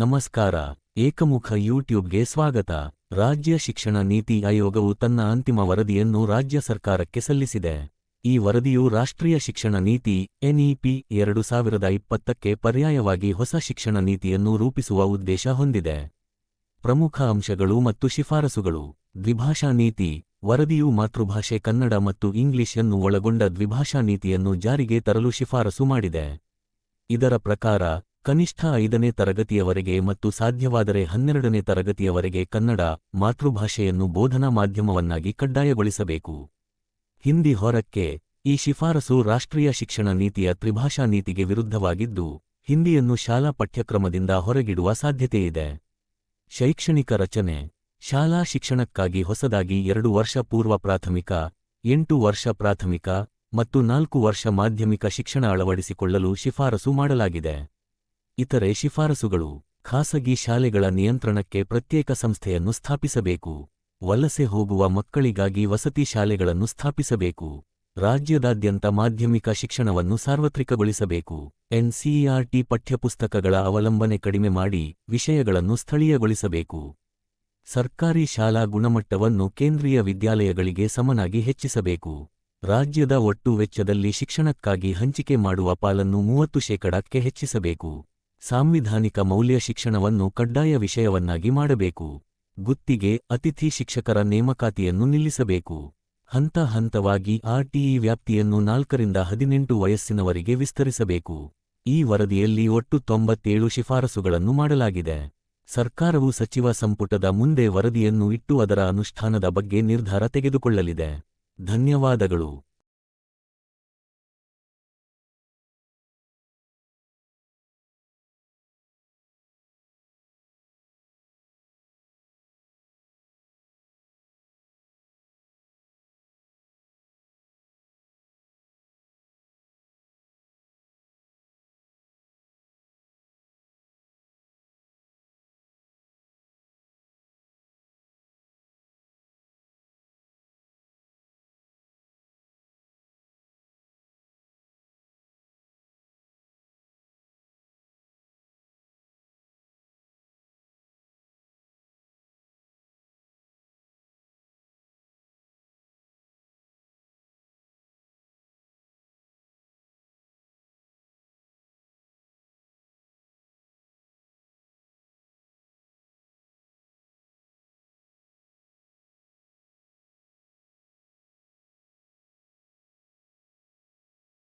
ನಮಸ್ಕಾರ, ಏಕಮುಖ ಯೂಟ್ಯೂಬ್ಗೆ ಸ್ವಾಗತ. ರಾಜ್ಯ ಶಿಕ್ಷಣ ನೀತಿ ಆಯೋಗವು ತನ್ನ ಅಂತಿಮ ವರದಿಯನ್ನು ರಾಜ್ಯ ಸರ್ಕಾರಕ್ಕೆ ಸಲ್ಲಿಸಿದೆ. ಈ ವರದಿಯು ರಾಷ್ಟ್ರೀಯ ಶಿಕ್ಷಣ ನೀತಿ, ಎನ್ಇಪಿ ಎರಡು ಸಾವಿರದ ಇಪ್ಪತ್ತಕ್ಕೆ ಪರ್ಯಾಯವಾಗಿ ಹೊಸ ಶಿಕ್ಷಣ ನೀತಿಯನ್ನು ರೂಪಿಸುವ ಉದ್ದೇಶ ಹೊಂದಿದೆ. ಪ್ರಮುಖ ಅಂಶಗಳು ಮತ್ತು ಶಿಫಾರಸುಗಳು. ದ್ವಿಭಾಷಾ ನೀತಿ, ವರದಿಯು ಮಾತೃಭಾಷೆ ಕನ್ನಡ ಮತ್ತು ಇಂಗ್ಲಿಷ್ ಅನ್ನು ಒಳಗೊಂಡ ದ್ವಿಭಾಷಾ ನೀತಿಯನ್ನು ಜಾರಿಗೆ ತರಲು ಶಿಫಾರಸು ಮಾಡಿದೆ. ಇದರ ಪ್ರಕಾರ ಕನಿಷ್ಠ ಐದನೇ ತರಗತಿಯವರೆಗೆ ಮತ್ತು ಸಾಧ್ಯವಾದರೆ ಹನ್ನೆರಡನೇ ತರಗತಿಯವರೆಗೆ ಕನ್ನಡ ಮಾತೃಭಾಷೆಯನ್ನು ಬೋಧನಾ ಮಾಧ್ಯಮವನ್ನಾಗಿ ಕಡ್ಡಾಯಗೊಳಿಸಬೇಕು. ಹಿಂದಿ ಹೊರಕ್ಕೆ ಈ ಶಿಫಾರಸು ರಾಷ್ಟ್ರೀಯ ಶಿಕ್ಷಣ ನೀತಿಯ ತ್ರಿಭಾಷಾ ನೀತಿಗೆ ವಿರುದ್ಧವಾಗಿದ್ದು, ಹಿಂದಿಯನ್ನು ಶಾಲಾ ಪಠ್ಯಕ್ರಮದಿಂದ ಹೊರಗಿಡುವ ಸಾಧ್ಯತೆಯಿದೆ. ಶೈಕ್ಷಣಿಕ ರಚನೆ, ಶಾಲಾ ಶಿಕ್ಷಣಕ್ಕಾಗಿ ಹೊಸದಾಗಿ ಎರಡು ವರ್ಷ ಪೂರ್ವ ಪ್ರಾಥಮಿಕ, ಎಂಟು ವರ್ಷ ಪ್ರಾಥಮಿಕ ಮತ್ತು ನಾಲ್ಕು ವರ್ಷ ಮಾಧ್ಯಮಿಕ ಶಿಕ್ಷಣ ಅಳವಡಿಸಿಕೊಳ್ಳಲು ಶಿಫಾರಸು ಮಾಡಲಾಗಿದೆ. ಇತರೆ ಶಿಫಾರಸುಗಳು ಖಾಸಗಿ ಶಾಲೆಗಳ ನಿಯಂತ್ರಣಕ್ಕೆ ಪ್ರತ್ಯೇಕ ಸಂಸ್ಥೆಯನ್ನು ಸ್ಥಾಪಿಸಬೇಕು. ವಲಸೆ ಹೋಗುವ ಮಕ್ಕಳಿಗಾಗಿ ವಸತಿ ಶಾಲೆಗಳನ್ನು ಸ್ಥಾಪಿಸಬೇಕು. ರಾಜ್ಯದಾದ್ಯಂತ ಮಾಧ್ಯಮಿಕ ಶಿಕ್ಷಣವನ್ನು ಸಾರ್ವತ್ರಿಕಗೊಳಿಸಬೇಕು. ಎನ್ಸಿಇಆರ್ಟಿ ಪಠ್ಯಪುಸ್ತಕಗಳ ಅವಲಂಬನೆ ಕಡಿಮೆ ಮಾಡಿ ವಿಷಯಗಳನ್ನು ಸ್ಥಳೀಯಗೊಳಿಸಬೇಕು. ಸರ್ಕಾರಿ ಶಾಲಾ ಗುಣಮಟ್ಟವನ್ನು ಕೇಂದ್ರೀಯ ವಿದ್ಯಾಲಯಗಳಿಗೆ ಸಮನಾಗಿ ಹೆಚ್ಚಿಸಬೇಕು. ರಾಜ್ಯದ ಒಟ್ಟು ವೆಚ್ಚದಲ್ಲಿ ಶಿಕ್ಷಣಕ್ಕಾಗಿ ಹಂಚಿಕೆ ಮಾಡುವ ಪಾಲನ್ನು ಮೂವತ್ತು ಶೇಕಡಕ್ಕೆ ಹೆಚ್ಚಿಸಬೇಕು. ಸಾಂವಿಧಾನಿಕ ಮೌಲ್ಯ ಶಿಕ್ಷಣವನ್ನು ಕಡ್ಡಾಯ ವಿಷಯವನ್ನಾಗಿ ಮಾಡಬೇಕು. ಗುತ್ತಿಗೆ, ಅತಿಥಿ ಶಿಕ್ಷಕರ ನೇಮಕಾತಿಯನ್ನು ನಿಲ್ಲಿಸಬೇಕು. ಹಂತ ಹಂತವಾಗಿ ಆರ್ಟಿಇ ವ್ಯಾಪ್ತಿಯನ್ನು ನಾಲ್ಕರಿಂದ ಹದಿನೆಂಟು ವಯಸ್ಸಿನವರಿಗೆ ವಿಸ್ತರಿಸಬೇಕು. ಈ ವರದಿಯಲ್ಲಿ ಒಟ್ಟು ತೊಂಬತ್ತೇಳು ಶಿಫಾರಸುಗಳನ್ನು ಮಾಡಲಾಗಿದೆ. ಸರ್ಕಾರವು ಸಚಿವ ಸಂಪುಟದ ಮುಂದೆ ವರದಿಯನ್ನು ಇಟ್ಟು ಅದರ ಅನುಷ್ಠಾನದ ಬಗ್ಗೆ ನಿರ್ಧಾರ ತೆಗೆದುಕೊಳ್ಳಲಿದೆ. ಧನ್ಯವಾದಗಳು.